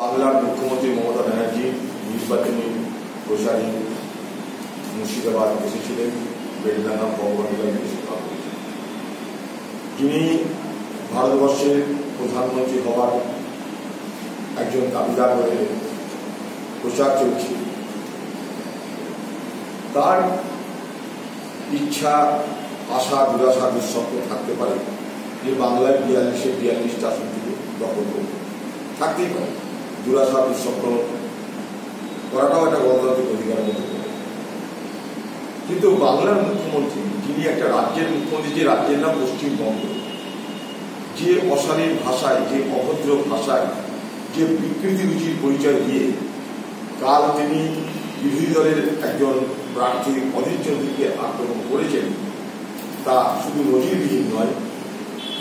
বাংলার মুখ্যমন্ত্রী মমতা ব্যানার্জি, নির্বাচনী প্রচারে মুর্শিদাবাদ এসেছিলেন, বেলডাঙ্গা ভগবান তিনি ভারতবর্ষের প্রধানমন্ত্রী হওয়ার একজন দাবিদার হয়ে প্রচার চলছে। তার ইচ্ছা, আশা, দুরাশা, দুঃস্বপ্ন থাকতে পারে যে বাংলায় বিয়াল্লিশে বিয়াল্লিশটা আসন থেকে দখল করবে। থাকতেই পারে। দুরাশা দুঃস্বপ্ন করাটাও একটা গণতান্ত্রিক অধিকারের মধ্যে কিন্তু বাংলার মুখ্যমন্ত্রী, যিনি একটা রাজ্যের মুখ্যমন্ত্রী, যে রাজ্যের নাম পশ্চিমবঙ্গ, যে অশালীন ভাষায়, যে অভদ্র ভাষায়, যে বিকৃতি রুচির পরিচয় দিয়ে কাল তিনি বিরোধী দলের একজন প্রার্থী অধীর চৌধুরীকে আক্রমণ করেছেন, তা শুধু নজিরবিহীন নয়,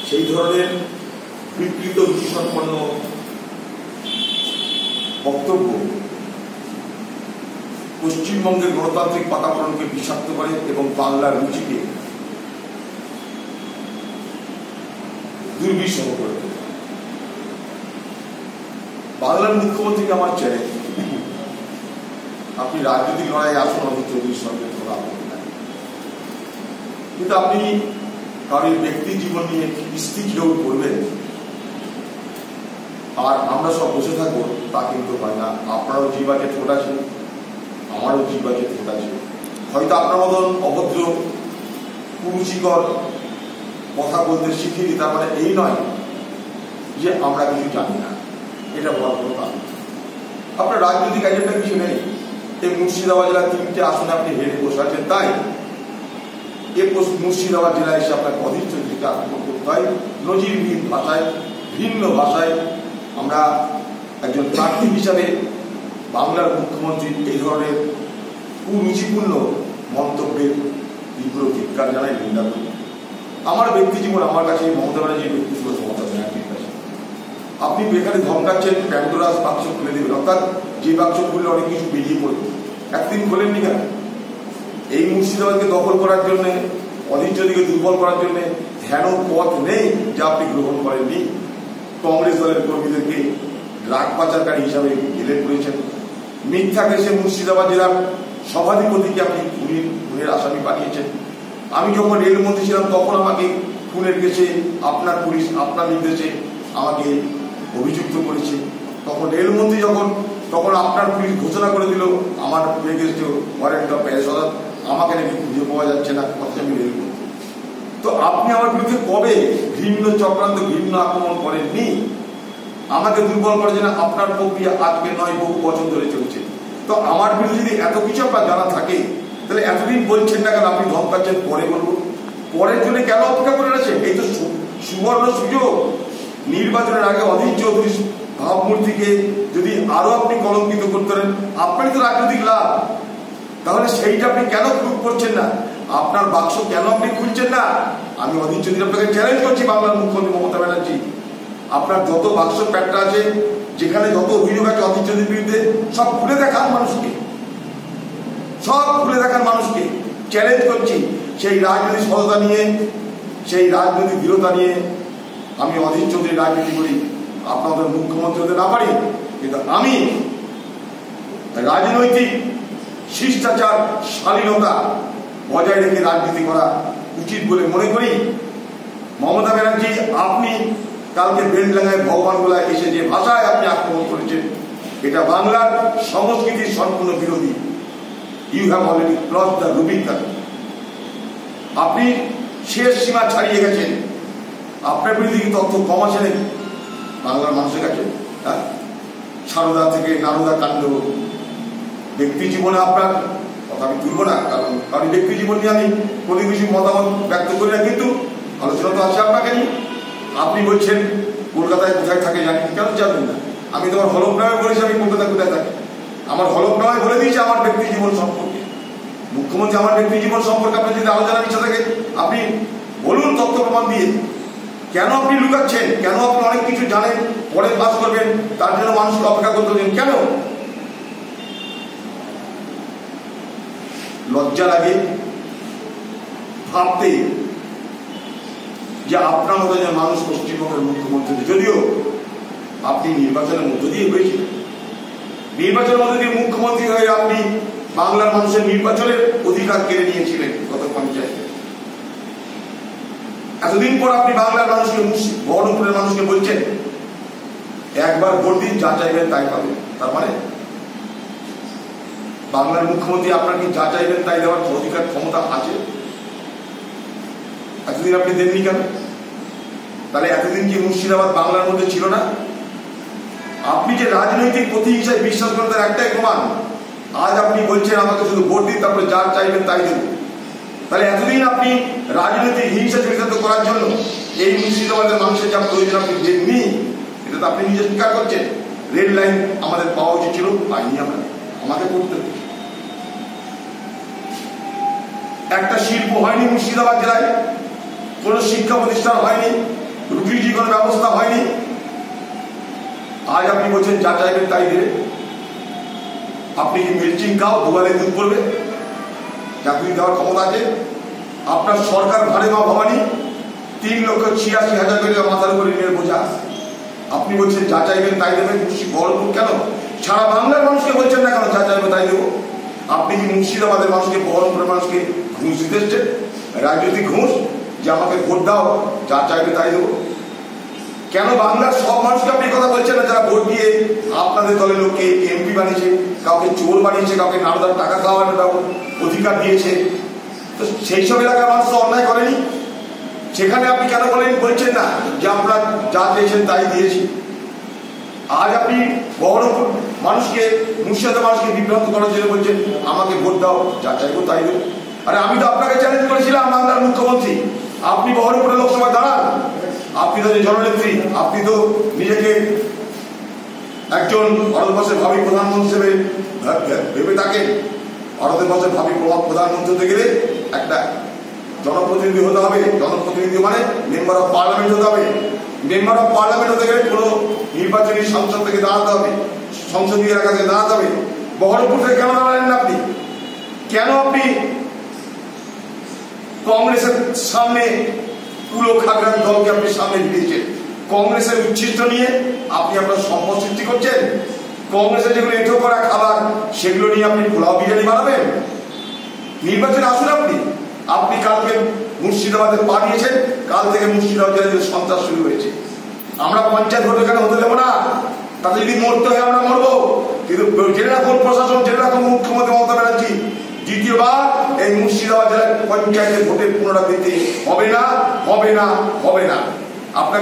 সেই ধরনের বিকৃত রুচিসম্পন্ন বক্তব্য। পশ্চিমবঙ্গের গণতান্ত্রিক বাতাবরণকে বিষাক্ত করে এবং বাংলার রুচিকে দুর্বিষহ করে। বাংলার মুখ্যমন্ত্রীকে আমার চ্যালেঞ্জ আপনি রাজনৈতিক লড়াই আসুন অমিত চৌধুরীর সঙ্গে কোনো কিন্তু আপনি কারোর ব্যক্তি জীবন নিয়ে কিস্তি কেউ করবেন আর আমরা সব বসে থাকব, তা কিন্তু হয় না। আপনারও জীবাকে ঠোঁট আছে। আমারও জীবাকে ঠোঁট আছে। হয়তো আপনার মতন অভদ্র, কুরুচিকর কথা বলতে শিখিনি তার মানে এই নয় যে আমরা কিছু জানি না। এটা বলার কোনো কারণ আপনার রাজনৈতিক এজেন্ডা কিছু নেই। এই মুর্শিদাবাদ জেলার তিনটে আসনে আপনি হেরে বসে আছেন, তাই? এ মুর্শিদাবাদ জেলায় এসে আপনাকে অধীর চৌধুরীকে আক্রমণ করতে হয়। নজিরবিহীন ভাষায়, ভিন্ন ভাষায় আমরা একজন প্রার্থী হিসাবে বাংলার মুখ্যমন্ত্রী এই ধরনের কুরুচিপূর্ণ মন্তব্যের তীব্র ধিক্কার জানাই নিন্দা করি। আমার ব্যক্তি জীবন, আমার কাছে মমতা ব্যানার্জির ব্যক্তি জীবন মমতা ব্যানার্জির কাছে। আপনি এখানে ধমকাচ্ছেন প্যান্ডোরাস বাক্স খুলে দেবেন, অর্থাৎ যে বাক্স খুললে অনেক কিছু বেরিয়ে পড়বে একদিন খোলেননি কেন? এই মুর্শিদাবাদকে দখল করার জন্য, অধীর দুর্বল করার জন্য ধ্যান পথ নেই যা আপনি গ্রহণ করেননি। কংগ্রেস দলের কর্মীদেরকে ড্রাগ পাচারকারী হিসাবে জেলে করেছেন মিথ্যা কেসে মুর্শিদাবাদ জেলার সভাধিপতিকে আপনি খুনের খুনের আসামি পাঠিয়েছেন। আমি যখন রেলমন্ত্রী ছিলাম, তখন আমাকে খুনের কেসে আপনার পুলিশ, আপনার নির্দেশে আমাকে অভিযুক্ত করেছে। তখন রেলমন্ত্রী যখন, তখন আপনার পুলিশ ঘোষণা করে দিল, আমার এগেস্টে ওয়ারেন্ট অফ অর্থাৎ আমাকে নাকি খুঁজে পাওয়া যাচ্ছে না, অথচ আমি রেলমন্ত্রী। তো আপনি আমার বিরুদ্ধে কবে ভিন্ন চক্রান্ত, ভিন্ন আক্রমণ করেননি? আমাকে দুর্বল করার জন্য আপনার প্রক্রিয়া আজকে নয় বহু বছর ধরে চলছে। তো আমার বিরুদ্ধে যদি এত কিছু আপনার জানা থাকে, তাহলে এতদিন বলছেন না কেন আপনি ধমকাচ্ছেন পরে বলব? পরের জন্য কেন অপেক্ষা করে রয়েছে এই তো সুবর্ণ সুযোগ। নির্বাচনের আগে অধীর চৌধুরী ভাবমূর্তিকে যদি আরও আপনি কলঙ্কিত করতে পারেন, আপনারই তো রাজনৈতিক লাভ। তাহলে সেইটা আপনি কেন প্রুভ করছেন না? আপনার বাক্স কেন আপনি খুলছেন না? আমি অধীর চৌধুরী আপনাকে চ্যালেঞ্জ করছি, বাংলার মুখ্যমন্ত্রী মমতা ব্যানার্জি। আপনার যত বাক্স প্যাটটা আছে, যেখানে যত অভিযোগ আছে অধীর চৌধুরীর বিরুদ্ধে, সব খুলে দেখান মানুষকে। সব খুলে দেখান মানুষকে। চ্যালেঞ্জ করছি। সেই রাজনৈতিক সততা নিয়ে, সেই রাজনৈতিক দৃঢ়তা নিয়ে আমি অধীর চৌধুরী রাজনীতি করি। আপনাদের মুখ্যমন্ত্রী হতে না পারি, কিন্তু আমি রাজনৈতিক শিষ্টাচার, শালীনতা বজায় রেখে রাজনীতি করা উচিত বলে মনে করি। মমতা ব্যানার্জি, আপনি কালকে বেলডাঙ্গায় ভগবানগোলায় এসে যে ভাষায় আপনি আক্রমণ করেছেন, এটা বাংলার সংস্কৃতির সম্পূর্ণ বিরোধী। You have already cross the Rubicon আপনি শেষ সীমা ছাড়িয়ে গেছেন। আপনার বিরুদ্ধে কি তথ্য কম আছে নাকি? বাংলার মানুষের কাছে হ্যাঁ? সারদা থেকে নারদা কাণ্ড। ব্যক্তি জীবনে আপনার আমি তুলব না, কারণ কারণ ব্যক্তি জীবন নিয়ে আমি কোনো কিছু মতামত ব্যক্ত করি না, কিন্তু আলোচনা তো আছে আপনাকে আপনি বলছেন, কলকাতায় কোথায় থাকে জানি, কেন জানবেন না? আমি তোমার হলফনামে বলেছি, আমি কলকাতায় কোথায় থাকি। আমার হলফনামায় বলে দিয়েছি আমার ব্যক্তি জীবন সম্পর্কে। মুখ্যমন্ত্রী, আমার ব্যক্তি জীবন সম্পর্কে আপনার যদি আলোচনার ইচ্ছা থাকে, আপনি বলুন তথ্য প্রমাণ দিয়ে। কেন আপনি লুকাচ্ছেন? কেন আপনি অনেক কিছু জানেন, পরে পাস করবেন, তার জন্য মানুষকে অপেক্ষা করতে কেন? লজ্জা লাগে, ভাবতে যে আপনার মতো যে মানুষ পশ্চিমবঙ্গের মুখ্যমন্ত্রী যদিও আপনি নির্বাচনের মধ্য দিয়ে হয়েছিলেন। নির্বাচনের মধ্যে দিয়ে মুখ্যমন্ত্রী হয়ে আপনি বাংলার মানুষের নির্বাচনের অধিকার কেড়ে নিয়েছিলেন গত পঞ্চায়েতে। এতদিন পর আপনি বাংলার মানুষকে বহরমপুরের মানুষকে বলছেন, একবার ভোট দিন, যা চাইবেন তাই পাবেন। তার মানে বাংলার মুখ্যমন্ত্রী আপনার কি যা চাইবেন তাই দেওয়ার অধিকার, ক্ষমতা আছে। এতদিন আপনি দেননি কেন? তাহলে এতদিন কি মুর্শিদাবাদ বাংলার মধ্যে ছিল না? আপনি যে রাজনৈতিক প্রতি প্রতিহিংসায় বিশ্বাস করেন তার একটাই প্রমাণ। আজ আপনি বলছেন আমাকে শুধু ভোট দিন, তারপরে যা চাইবেন তাই দেব। তাহলে এতদিন আপনি রাজনৈতিক হিংসা চরিতার্থ করার জন্য এই মুর্শিদাবাদের মানুষের যা প্রয়োজন আপনি দেননি, এটা তো আপনি নিজে স্বীকার করছেন। রেল লাইন আমাদের পাওয়া উচিত ছিল, পাইনি আমরা। আমাকে করতে হতো। একটা শিল্প হয়নি মুর্শিদাবাদ জেলায়। কোনো শিক্ষা প্রতিষ্ঠান হয়নি রুটিজি কোনো ব্যবস্থা হয়নি। আজ আপনি বলছেন যা চাইবেন তাই দেবে। আপনি কি মিল্চিং খাও দুবারে দুধ পড়বে? চাকরি দেওয়ার ক্ষমতা আছে। আপনার সরকার ভারে মা ভবানী, তিন লক্ষ ছিয়াশি হাজার করে মাথার উপরে নিয়ে বোঝা আপনি বলছেন যা চাইবেন তাই দেবেন বহরমপুর কেন? সারা বাংলার মানুষকে বলছেন না কেন যা চাইবে তাই দেবো? আপনি কি মুর্শিদাবাদের মানুষকে বহরমপুরের মানুষকে ঘুষ দিতে এসছেন রাজনৈতিক ঘুষ, যে আমাকে ভোট দাও, যা চাইবে তাই দেবো। কেন বাংলার সব মানুষকে আপনি কথা বলছেন না, যারা ভোট দিয়ে আপনাদের দলের লোককে এমপি বানিয়েছে, কাউকে চোর বানিয়েছে, কাউকে নারদার টাকা খাওয়ানোর অধিকার দিয়েছে? তো সেই সব এলাকার মানুষ তো অন্যায় করেনি। সেখানে আপনি কেন বলেন, বলছেন না, যে আমরা যা চেয়েছেন তাই দিয়েছি। আজ আপনি বহরমপুর মানুষকে, মুর্শিদাবাদ মানুষকে বিভ্রান্ত করার জন্য বলছেন, আমাকে ভোট দাও, যা চাইব তাই দেবো। আরে আমি তো আপনাকে চ্যালেঞ্জ করেছিলাম বাংলার মুখ্যমন্ত্রী। আপনি বহরমপুরের লোকসভায় দাঁড়ান। আপনি তো জননেত্রী, আপনি তো নিজেকে একজন ভারতবর্ষের ভাবি প্রধানমন্ত্রী হিসেবে ভেবে থাকেন। ভারতবর্ষের ভাবি প্রভাব প্রধানমন্ত্রী হতে গেলে একটা জনপ্রতিনিধি হতে হবে। জনপ্রতিনিধি মানে মেম্বার অফ পার্লামেন্ট হতে হবে। মেম্বার অফ পার্লামেন্ট হতে গেলে কোনো নির্বাচনী সংসদ থেকে দাঁড়াতে হবে। সংসদীয় এলাকা থেকে দাঁড়াতে হবে। বহরমপুর থেকে কেন দাঁড়ালেন না আপনি? কেন আপনি কংগ্রেসের সামনে পুরো খাগড়ার দলকে আপনি সামনে দিয়েছেন। কংগ্রেসের উচ্ছিষ্ট নিয়ে আপনি আপনার সম্পদ সৃষ্টি করছেন। কংগ্রেসের যেগুলো এঁটো করা খাবার, সেগুলো নিয়ে আপনি পোলাও বিরিয়ানি বানাবেন। নির্বাচনে আসুন আপনি। আপনি কালকে মুর্শিদাবাদে পা দিয়েছেন। কাল থেকে মুর্শিদাবাদ সন্ত্রাস শুরু হয়েছে। আমরা পঞ্চায়েত ভোট এখানে হতে দেবো না। তাতে যদি মরতে হয় আমরা মরবো। কিন্তু জেনে রাখুন প্রশাসন, জেনে রাখুন মুখ্যমন্ত্রী মমতা ব্যানার্জি। দ্বিতীয়বার এই মুর্শিদাবাদ জেলায় পঞ্চায়েতের ভোটের পুনরাবৃত্তি হবে না হবে না হবে না। আপনাকে